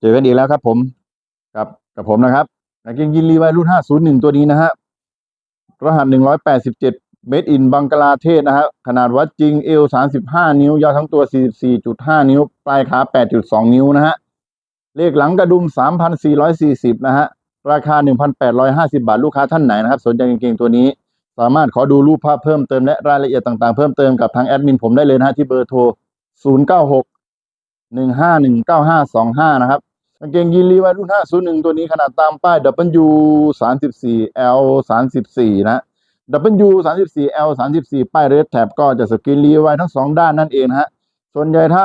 เจอกันอีกแล้วครับ ผมกับกับผมนะครับกางเกงยีนรีไวรุ่น501ตัวนี้นะฮะรหัส187เมดอินบังกลาเทศนะฮะขนาดวัดจริงเอว35นิ้วยาวทั้งตัว44.5นิ้ว ปลายขา8.2นิ้วนะฮะเลขหลังกระดุม3,440นะฮะราคา1,850บาทลูกค้าท่านไหนนะครับ สนใจกางเกงตัวนี้ สามารถขอดูรูปภาพเพิ่มเติมและรายละเอียดต่างๆ เพิ่มเติมกับทางแอดมินผมได้เลยนะฮะที่เบอร์โทร096 1519525นะครับ กางเกงยีนรีไวรุ่น 501 ตัวนี้ขนาดตามป้าย W 34 L 34นะ W 34 L 34ป้ายเรดแท็บก็จะสกรีนรีไวทั้งสองด้านนั่นเองนะฮะ ส่วนใหญ่ถ้า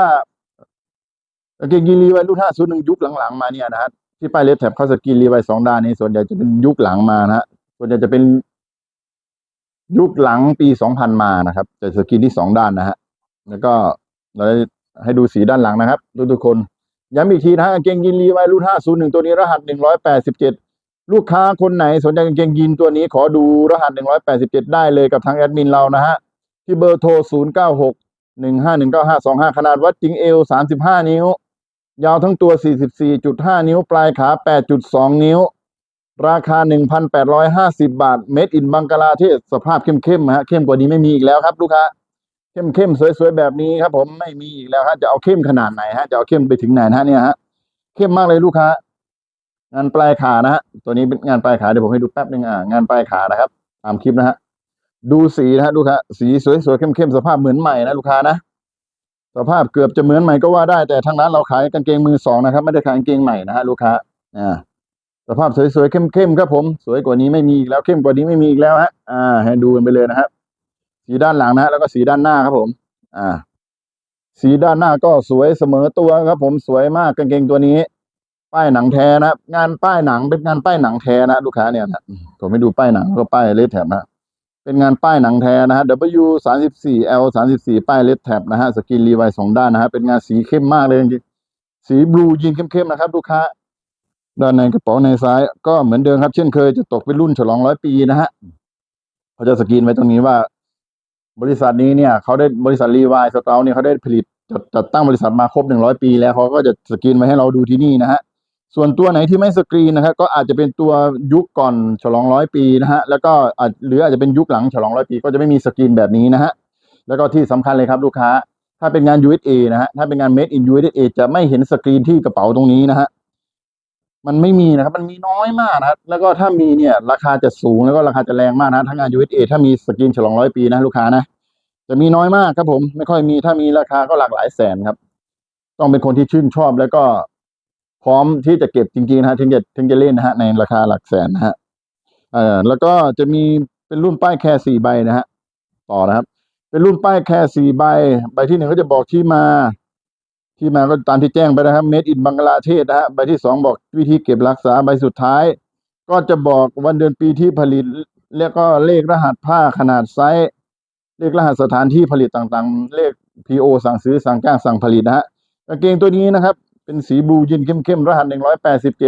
กางเกงยีนรีไวรุ่น 501 ยุคหลังๆมาเนี่ยนะฮะที่ป้ายเรดแท็บเขาสกรีนรีไวสองด้านนี้ส่วนใหญ่จะเป็นยุคหลังมานะฮะส่วนใหญ่จะเป็นยุคหลังปี 2000 มานะครับ จะสกรีนที่สองด้านนะฮะแล้วก็เราจะให้ดูสีด้านหลังนะครับทุกๆคน ย้ำอีกทีนะฮะกาเกงยินลีไวรุ่นห้าศูนย์หนึ่งตัวนี้รหัสหนึ่งร้อยแปดสิบเจ็ดลูกค้าคนไหนสนใจเกงยินตัวนี้ขอดูรหัสหนึ่งร้อยแปดสิบเจ็ดได้เลยกับทางแอดมินเรานะฮะที่เบอร์โทรศูนย์เก้าหกหนึ่งห้าหนึ่งเก้าห้าสองห้าขนาดวัดจริงเอวสามสิบห้านิ้ว ยาวทั้งตัวสี่สิบสี่จุดห้านิ้ว ปลายขาแปดจุดสองนิ้ว ราคาหนึ่งพันแปดร้อยห้าสิบบาทเม็ดอินบังกลาเทศสภาพเข้มๆฮะเข้มกว่านี้ไม่มีอีกแล้วครับลูกค้า เข้มเข้มสวยๆแบบนี้ครับผมไม่มีอีกแล้วฮะจะเอาเข้มขนาดไหนฮะจะเอาเข้มไปถึงไหนนะฮะเนี่ยฮะเข้มมากเลยลูกค้างานปลายขานะฮะตัวนี้เป็นงานปลายขาเดี๋ยวผมให้ดูแป๊บนึงอ่างานปลายขานะครับ ตามคลิปนะฮะดูสีนะฮะลูกค้าสีสวยๆเข้มๆสภาพเหมือนใหม่นะลูกค้านะสภาพเกือบจะเหมือนใหม่ก็ว่าได้แต่ทางร้านเราขายกางเกงมือสองนะครับไม่ได้ขายกางเกงใหม่นะฮะลูกค้าอ่าสภาพสวยๆเข้มๆครับผม สวยกว่านี้ไม่มีอีกแล้วเข้มกว่านี้ไม่มีอีกแล้วฮะอ่าให้ดูกันไปเลยนะครับ สีด้านหลังนะฮะแล้วก็สีด้านหน้าครับผม อ่า สีด้านหน้าก็สวยเสมอตัวครับ ผมสวยมากกางเกงตัวนี้ ป้ายหนังแท้นะงานป้ายหนังเป็นงานป้ายหนังแท้นะลูกค้าเนี่ยนะผมไม่ดูป้ายหนังก็ป้ายเลดแทบนะเป็นงานป้ายหนังแท้นะฮะ W สามสิบสี่ L สามสิบสี่ป้ายเลดแทบนะฮะสกินรีไวสองด้านนะฮะเป็นงานสีเข้มมากเลยจริงสีบลูยีนเข้มๆนะครับ ลูกค้า ด้านในกระเป๋าในซ้าย ก็เหมือนเดิมครับ เช่นเคยจะตกเป็นรุ่นฉลองร้อยปีนะฮะเขาจะสกรีนไว้ตรงนี้ว่า บริษัทนี้เนี่ยเขาได้บริษัทรีวายสตาร์เนี่ยเขาได้ผลิตจัดจัดตั้งบริษัทมาครบหนึ่งร้อยปี แล้วเขาก็จะสกรีนไว้ให้เราดูที่นี่นะฮะส่วนตัวไหนที่ไม่สกรีนนะครับก็อาจจะเป็นตัวยุคก่อนฉลองร้อยปีนะฮะแล้วก็อาจหรืออาจจะเป็นยุคหลังฉลองร้อยปี ก็จะไม่มีสกรีนแบบนี้นะฮะแล้วก็ที่สำคัญเลยครับลูกค้า ถ้าเป็นงาน USA นะฮะถ้าเป็นงาน made in USA จะไม่เห็นสกรีนที่กระเป๋าตรงนี้นะฮะ มันไม่มีนะครับ มันมีน้อยมากนะแล้วก็ถ้ามีเนี่ย ราคาจะสูงแล้วก็ราคาจะแรงมากนะทั้งงาน USA ถ้ามีสกรีนฉลองร้อยปีนะลูกค้านะจะมีน้อยมากครับผมไม่ค่อยมีถ้ามีราคาก็หลากหลายแสนครับ ต้องเป็นคนที่ชื่นชอบแล้วก็พร้อมที่จะเก็บจริงๆนะฮะถึงจะถึงจะเล่นนะฮะในราคาหลักแสนนะฮะเอ่อแล้วก็จะมีเป็นรุ่นป้ายแค่สี่ใบนะฮะต่อนะครับ เป็นรุ่นป้ายแค่สี่ใบ ใบที่หนึ่งก็จะบอกที่มา ที่มาก็ตามที่แจ้งไปนะครับ made in บังกลาเทศนะฮะใบที่สองบอกวิธีเก็บรักษาใบสุดท้าย ก็จะบอกวันเดือนปีที่ผลิต แล้วก็เลขรหัสผ้าขนาดไซส์เลขรหัสสถานที่ผลิตต่างๆ เลข PO สั่งซื้อสั่งจ้างสั่งผลิตนะฮะกางเกงตัวนี้นะครับ เป็นสีบลูยินเข้มๆรหัส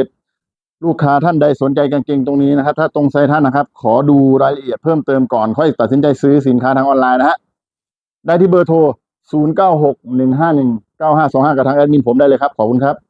187ลูกค้าท่านใดสนใจกางเกงตรงนี้นะครับ ถ้าตรงไซส์ท่านนะครับ ขอดูรายละเอียดเพิ่มเติมก่อนค่อยตัดสินใจซื้อสินค้าทางออนไลน์นะฮะได้ที่เบอร์โทร 9525 กับทางแอดมินผมได้เลยครับ ขอบคุณครับ